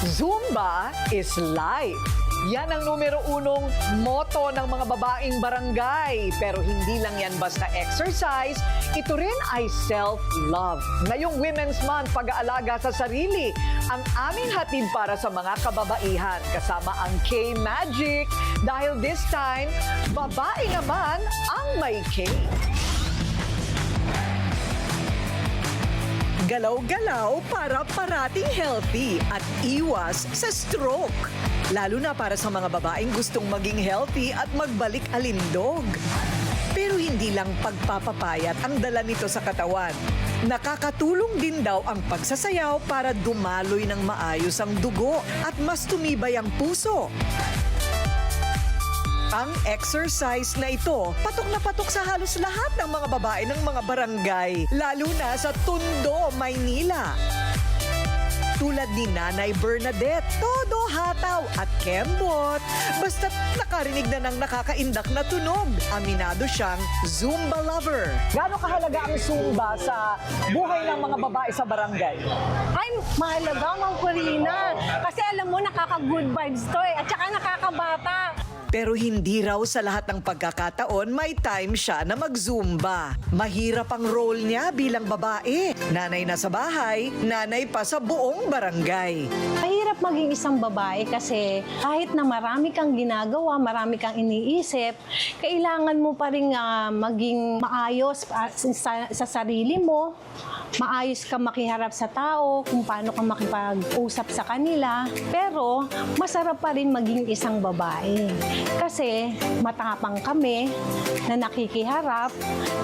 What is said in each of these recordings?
Zumba is life. Yan ang numero unong motto ng mga babaeng barangay. Pero hindi lang yan basta exercise, ito rin ay self-love. Ngayong Women's Month, pag-aalaga sa sarili, ang aming hatid para sa mga kababaihan. Kasama ang K-Magic. Dahil this time, babae naman ang may K. Galaw-galaw para parating healthy at iwas sa stroke. Lalo na para sa mga babaeng gustong maging healthy at magbalik alindog. Pero hindi lang pagpapapayat ang dala nito sa katawan. Nakakatulong din daw ang pagsasayaw para dumaloy ng maayos ang dugo at mas tumibay ang puso. Ang exercise na ito, patok na patok sa halos lahat ng mga babae ng mga barangay, lalo na sa Tondo, Maynila. Tulad ni Nanay Bernadette, todo hataw at kembot. Basta't nakarinig na ng nakakaindak na tunog, aminado siyang Zumba lover. Gaano kahalaga ang Zumba sa buhay ng mga babae sa barangay? Ay, mahalaga, Ma'am Corina. Kasi alam mo, nakaka-good vibes to eh. At saka nakakabata. Pero hindi raw sa lahat ng pagkakataon may time siya na mag-zumba. Mahirap ang role niya bilang babae. Nanay na sa bahay, nanay pa sa buong barangay. Mahirap maging isang babae kasi kahit na marami kang ginagawa, marami kang iniisip, kailangan mo pa rin ah, maging maayos ah, sa, sa sarili mo, maayos ka makiharap sa tao, kung paano ka makipag-usap sa kanila. Pero masarap pa rin maging isang babae. Kasi matapang kami na nakikiharap,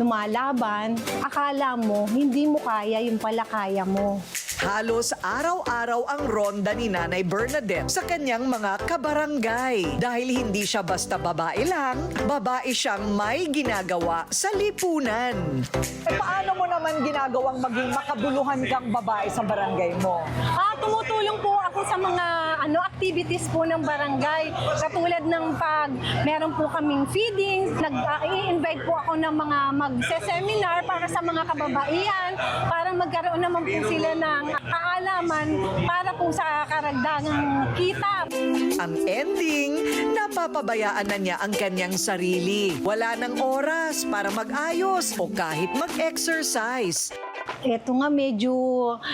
lumalaban, akala mo hindi mo kaya yung pala kaya mo. Halos araw-araw ang ronda ni Nanay Bernadette sa kanyang mga kabarangay. Dahil hindi siya basta babae lang, babae siyang may ginagawa sa lipunan. Eh, paano mo naman ginagawang maging makabuluhan kang babae sa barangay mo? Ah, tumutulong po ako sa mga ano activities po ng barangay. Katulad ng pag meron po kaming feedings, nag-i-invite po ako ng mga magse-seminar para sa mga kababaihan para magkaroon naman po sila ng kaalaman para po sa karagdagang kita. Ang ending, napapabayaan na niya ang kanyang sarili. Wala ng oras para mag-ayos o kahit mag-exercise. Eto nga medyo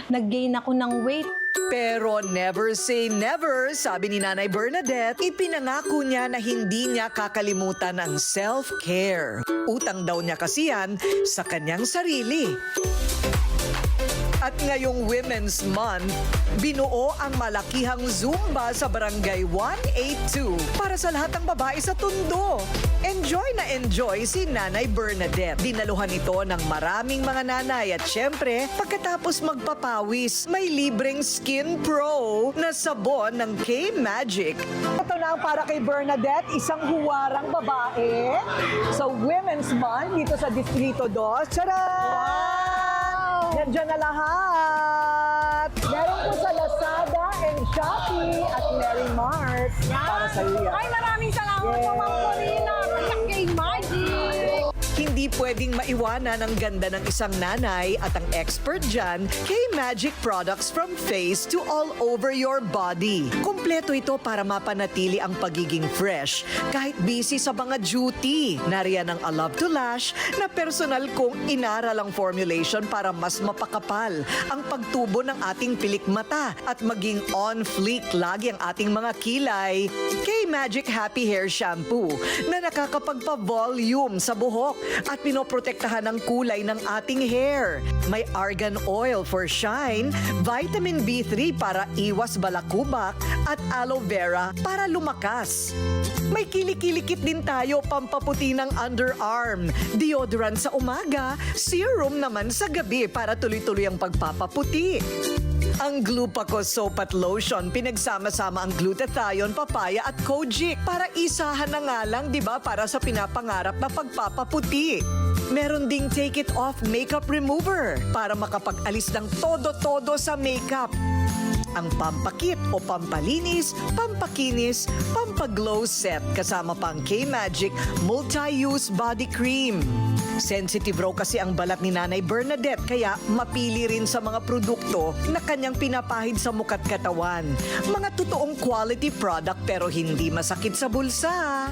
nag-gain ako ng weight. Pero never say never, sabi ni Nanay Bernadette, ipinangako niya na hindi niya kakalimutan ang self-care. Utang daw niya kasi yan sa kanyang sarili. At ngayong Women's Month, binuo ang malakihang Zumba sa Barangay 182 para sa lahat ng babae sa Tondo. Enjoy na enjoy si Nanay Bernadette. Dinaluhan ito ng maraming mga nanay at syempre, pagkatapos magpapawis, may libreng Skin Pro na sabon ng K-Magic. Ito na ang para kay Bernadette, isang huwarang babae sa Women's Month dito sa Distrito 2. Charan! Nandiyan na lahat! Meron po sa Lazada and Shopee at Mary Mart para sa iyo. yan. Ay, maraming salamat po. Ma'am Corina. At kay Magic. Pwedeng maiwanan ang ganda ng isang nanay at ang expert dyan, K-Magic products from face to all over your body. Kompleto ito para mapanatili ang pagiging fresh kahit busy sa mga duty. Nariyan ang I Love to Lash na personal kong inaral ang formulation para mas mapakapal ang pagtubo ng ating pilik mata at maging on fleek lagi ang ating mga kilay. K-Magic Happy Hair Shampoo na nakakapagpa-volume sa buhok at pinoprotektahan ang kulay ng ating hair. May argan oil for shine, vitamin B3 para iwas balakubak at aloe vera para lumakas. May kilikilikit din tayo pampaputi ng underarm, deodorant sa umaga, serum naman sa gabi para tuloy-tuloy ang pagpapaputi. Ang Glupaco Soap at Lotion, pinagsama-sama ang glutathione, papaya at kojic para isahan na nga lang, di ba, para sa pinapangarap na pagpapaputi. Meron ding Take It Off Makeup Remover para makapag-alis ng todo-todo sa makeup. ang pampakit o pampalinis, pampakinis, pampaglow set kasama pang K-Magic Multi-Use Body Cream. Sensitive raw kasi ang balat ni Nanay Bernadette kaya mapili rin sa mga produkto na kanyang pinapahid sa mukat katawan. Mga totoong quality product pero hindi masakit sa bulsa.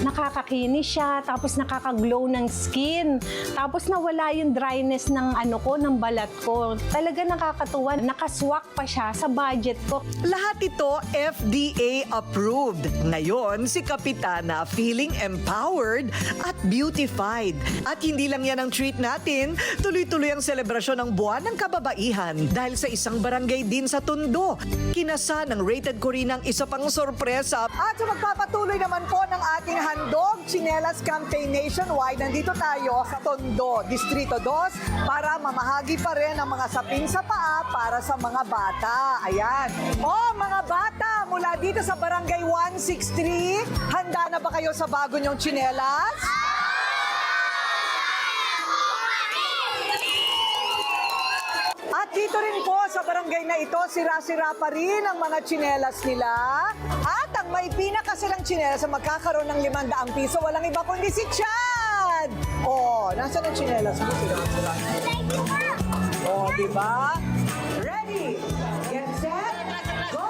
Nakakakinis siya, tapos nakaka-glow ng skin. Tapos nawala yung dryness ng ano ko, ng balat ko. Talaga nakakatuwa. Nakaswak pa siya sa budget ko. Lahat ito FDA approved. Ngayon, si Kapitana feeling empowered at beautified. At hindi lang yan ang treat natin, tuloy-tuloy ang selebrasyon ng buwan ng kababaihan dahil sa isang barangay din sa Tondo. Kinasa ng Rated Corina ang isa pang sorpresa. At magpapatuloy naman po ng ating handog, Chinelas Campaign Nationwide, nandito tayo sa Tondo, Distrito 2, para mamahagi pa rin ang mga sapin sa paa para sa mga bata. Ayan. Oh, mga bata, mula dito sa Barangay 163, handa na ba kayo sa bago nyong chinelas? Dito rin po sa barangay na ito, sira-sira pa rin ang mga tsinelas nila. At ang may pinaka silang tsinelas na magkakaroon ng 500 piso, walang iba kundi si Chad! Oh, nasaan ang tsinelas mo? Sira-sira. Oh, di ba? Ready, get set, go!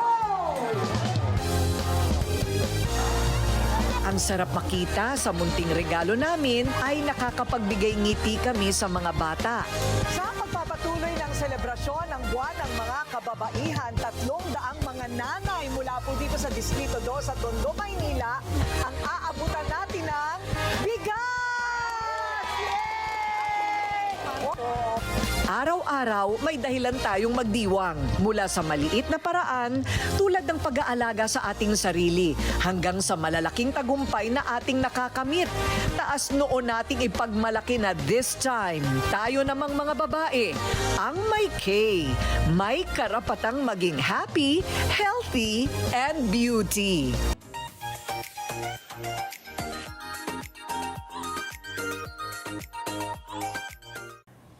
Ang sarap makita sa munting regalo namin ay nakakapagbigay ngiti kami sa mga bata. Sa kababaihan, tatlong daang mga nanay mula po dito sa Distrito 2 sa Tondo, Maynila, ang aabutan Araw-araw, may dahilan tayong magdiwang mula sa maliit na paraan tulad ng pag-aalaga sa ating sarili hanggang sa malalaking tagumpay na ating nakakamit. Taas noon nating ipagmalaki na this time, tayo namang mga babae, ang may K, may karapatang maging happy, healthy, and beauty.